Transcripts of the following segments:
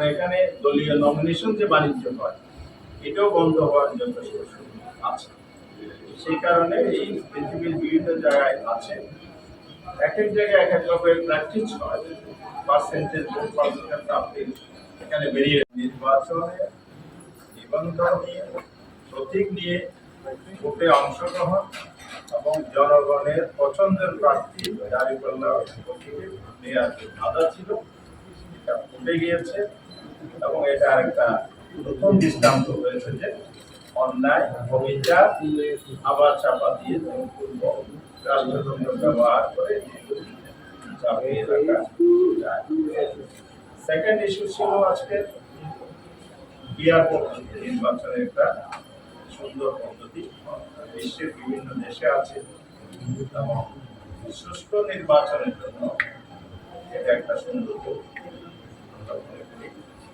কারণ এখানে দলীয় নমিনেশন যে বাণিজ্য হয়, এটাও বন্ধ হওয়ার সুযোগ আছে সেই কারণে এই পৃথিবীর বিভিন্ন জায়গায় আছে। এক এক জায়গায় এক এক রকমের প্র্যাকটিস হয়। পার্সেন্টেজ পার্সেন্টেজ প্রাপ্তি এখানে বেরিয়ে নির্বাচনে নিবন্ধন নিয়ে প্রতীক নিয়ে ভোটে অংশগ্রহণ এবং জনগণের পছন্দের প্রার্থী দাঁড়িপাল্লা প্রতীকে নেওয়ার বাধা ছিল এটা উঠে গিয়েছে। এবং এটা আরেকটা নতুন দৃষ্টান্ত হয়েছে যে অন্যায় অভিযোগ আবার চাপা দিয়ে পূর্ব রাষ্ট্রযন্ত্র ব্যবহার করে সেকেন্ড ইস্যু ছিল আজকে বিয়ার পদ্ধতি নির্বাচনের একটা সুন্দর পদ্ধতি। বিশ্বের বিভিন্ন দেশে আছে। এবং সুষ্ঠু নির্বাচনের জন্য এটা একটা সুন্দর পদ্ধতি।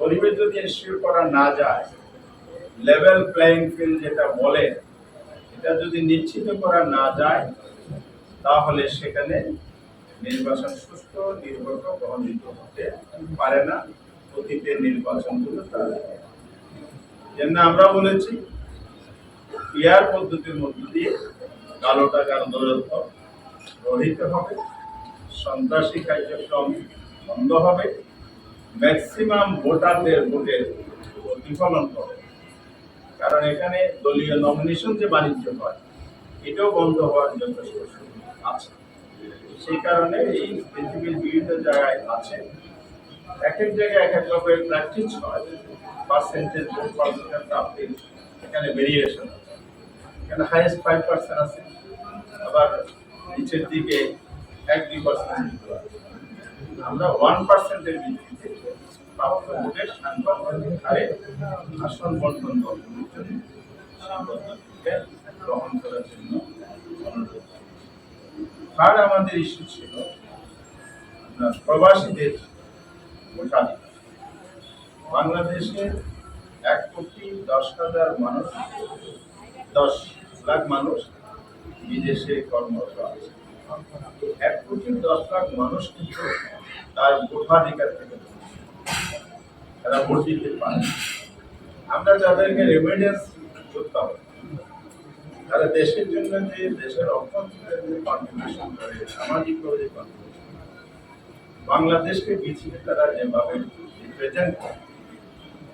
পরিবেশ যদি এনশিওর করা না যায় লেভেল প্লেইং ফিল্ড যেটা বলে, এটা যদি নিশ্চিত করা না যায়, তাহলে সেখানে নির্বাচন সুস্থ নির্ভর গ্রহণযোগ্য হতে পারে না। অতীতের নির্বাচনগুলো তার জন্য আমরা বলেছি পিয়ার পদ্ধতির মধ্য দিয়ে কালো টাকার দৌরত্ব রহিত হবে, সন্ত্রাসী কার্যক্রম বন্ধ হবে ম্যাক্সিমাম ভোটারদের ভোটের প্রতিফলন করে কারণ এখানে দলীয় নমিনেশন যে বাণিজ্য হয়, এটাও বন্ধ হওয়ার যথেষ্ট আছে। সেই কারণে এই পৃথিবীর বিভিন্ন জায়গায় আছে। এক এক জায়গায় এক এক রকমের প্র্যাকটিস হয়। পার্সেন্টেজ পার্সেন্টেজ প্রাপ্তি এখানে ভেরিয়েশন এখানে হাইয়েস্ট ফাইভ পার্সেন্ট আছে, আবার নিচের দিকে এক দুই পার্সেন্ট আমরা ওয়ান পার্সেন্টের ভিত্তিতে গ্রহণ করার জন্য অনুরোধ আমাদের ইস্যু ছিল প্রবাসীদের বাংলাদেশে এক কোটি দশ হাজার মানুষ, দশ লাখ মানুষ বিদেশে কর্মরত আছে এক কোটি দশ লাখ মানুষ কিন্তু তার ভোটাধিকার থেকে। তারা ভোট দিতে পারে আমরা যাদেরকে রেমিডেন্স করতাম তারা দেশের জন্য যে দেশের অর্থনীতিতে যে কন্ট্রিবিউশন করে, সামাজিকভাবে যে বাংলাদেশকে পিছিয়ে তারা যেভাবে রিপ্রেজেন্ট করে,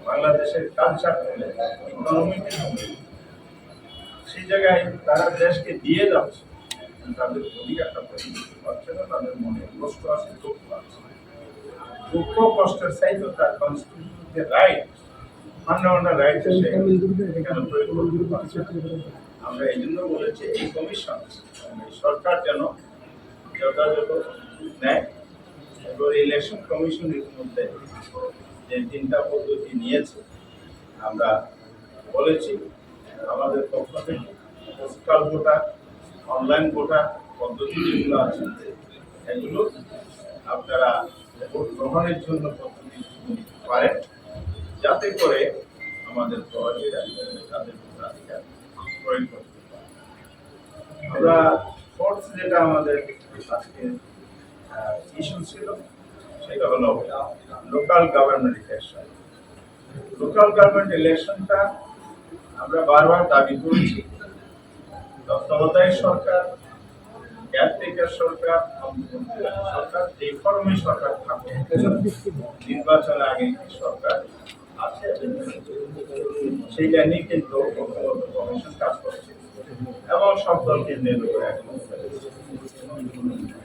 বাংলাদেশের কালচার করে ইকোনমিকে সেই জায়গায় তারা দেশকে দিয়ে যাচ্ছে। তাদের পরিবর্তন পাচ্ছে না, তাদের মনে কষ্ট আছে, দুঃখ আছে। দুঃখ কষ্টের চাইতে তার কনস্টিটিউশন যে রাইট ফান্ডামেন্টাল রাইট এখানে প্রয়োগ করতে পারছে। আমরা এই জন্য বলেছি, এই কমিশন সরকার যেন যথাযথ নেয় এবার ইলেকশন কমিশন ইতিমধ্যে যে তিনটা পদ্ধতি নিয়েছে, আমরা বলেছি, আমাদের পক্ষ থেকে পোস্টাল ভোটার অনলাইন ভোটার পদ্ধতি যেগুলো আছে, এগুলো আপনারা ভোট গ্রহণের জন্য পারেন যাতে করে আমাদের প্রবাসীরা তাদের ভোটাধিকার প্রয়োগ করতে আমরা ফোর্থ যেটা আমাদের আজকে ইস্যু ছিল, সেটা হলো local government election local government ইলেকশনটা আমরা বারবার দাবি করেছি। তত্ত্বাবধায়ক সরকার কেয়ারটেকার সরকার সরকার যে ফর্মে সরকার থাকে নির্বাচনের আগে সরকার আছে? সেইটা নিয়ে কিন্তু কমিশন কাজ করছে। এবং নেবে করে এখন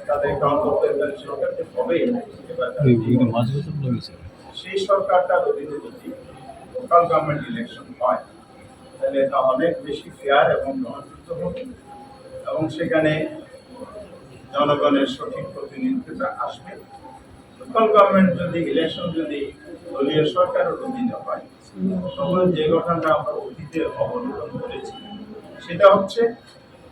তাদেরকে অন্তর্বর্তীকালীন সরকার যে হবে সেই সরকারটা যদি যদি লোকাল গভর্নমেন্ট ইলেকশন হয় তাহলে এটা অনেক বেশি ফেয়ার এবং গ্রহণযোগ্য হবে। এবং সেখানে জনগণের সঠিক প্রতিনিধিত্বটা আসবে। লোকাল গভর্নমেন্ট যদি ইলেকশন যদি দলীয় সরকারের অধীনে হয়, তখন যে ঘটনাটা আমরা অতীতে অবলোকন করেছি, সেটা হচ্ছে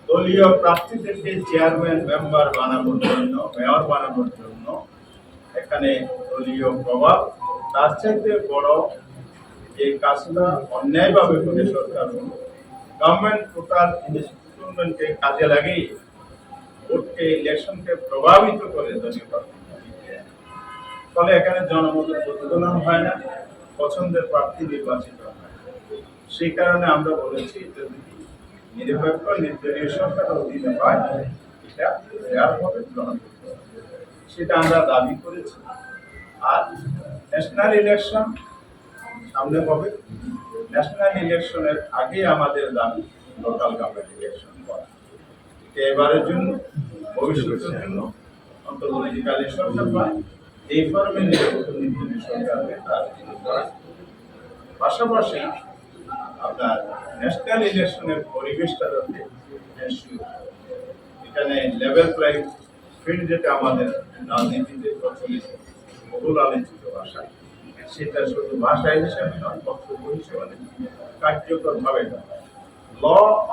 দলীয় প্রার্থীদেরকে চেয়ারম্যান মেম্বার বানানোর জন্য মেয়র বানানোর জন্য এখানে দলীয় প্রভাব। তার চাইতে বড় যে কাজটা অন্যায়ভাবে করে সরকার গভর্নমেন্ট টোটাল ইনস্ট্রুমেন্টকে কাজে লাগিয়ে ভোটকে ইলেকশনকে প্রভাবিত করে দলীয় ফলে এখানে জনমতের প্রতিফলন হয় না, পছন্দের প্রার্থী নির্বাচিত হয় সেই কারণে আমরা বলেছি যদি নিরপেক্ষ নির্দলীয় সরকার অধীনে হয় এটা ফেয়ারভাবে। সেটা আমরা দাবি করেছি। আর ন্যাশনাল ইলেকশন সামনে হবে। ন্যাশনাল ইলেকশনের আগে আমাদের দাবি লোকাল গভর্নমেন্ট ইলেকশন এবারের জন্য, ভবিষ্যতের জন্য, অন্তর্বর্তীকালীন সরকার পায় এই ফর্মে নিরপেক্ষ নির্দলীয় সরকারকে তার পাশাপাশি আপনার ন্যাশনাল ইলেকশনের পরিবেশটা যাতে এখানে লেভেল প্লেইং ফিল্ড যেটা আমাদের রাজনীতিতে প্রচলিত, বহুল আলোচিত ভাষা, সেটা শুধু ভাষা হিসেবে নয়, বক্তব্য হিসেবে কার্যকরভাবে ল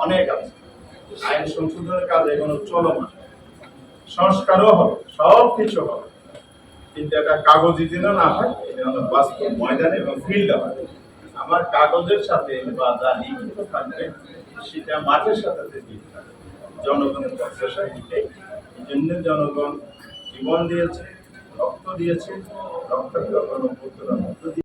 অনেক আছে। আইন সংশোধনের কাজ এখনও চলমান। সংস্কারও হবে, সব কিছু হবে। কিন্তু একটা কাগজি যেন না হয়, এটা হলো বাস্তব ময়দানে এবং ফিল্ডে হয়। আমার কাগজের সাথে বা যা লিখিত থাকবে, সেটা মাঠের সাথে থাকবে। জনগণের প্রত্যাশা এটাই এই জন্য জনগণ জীবন দিয়েছে, রক্ত দিয়েছে রক্ত দিয়ে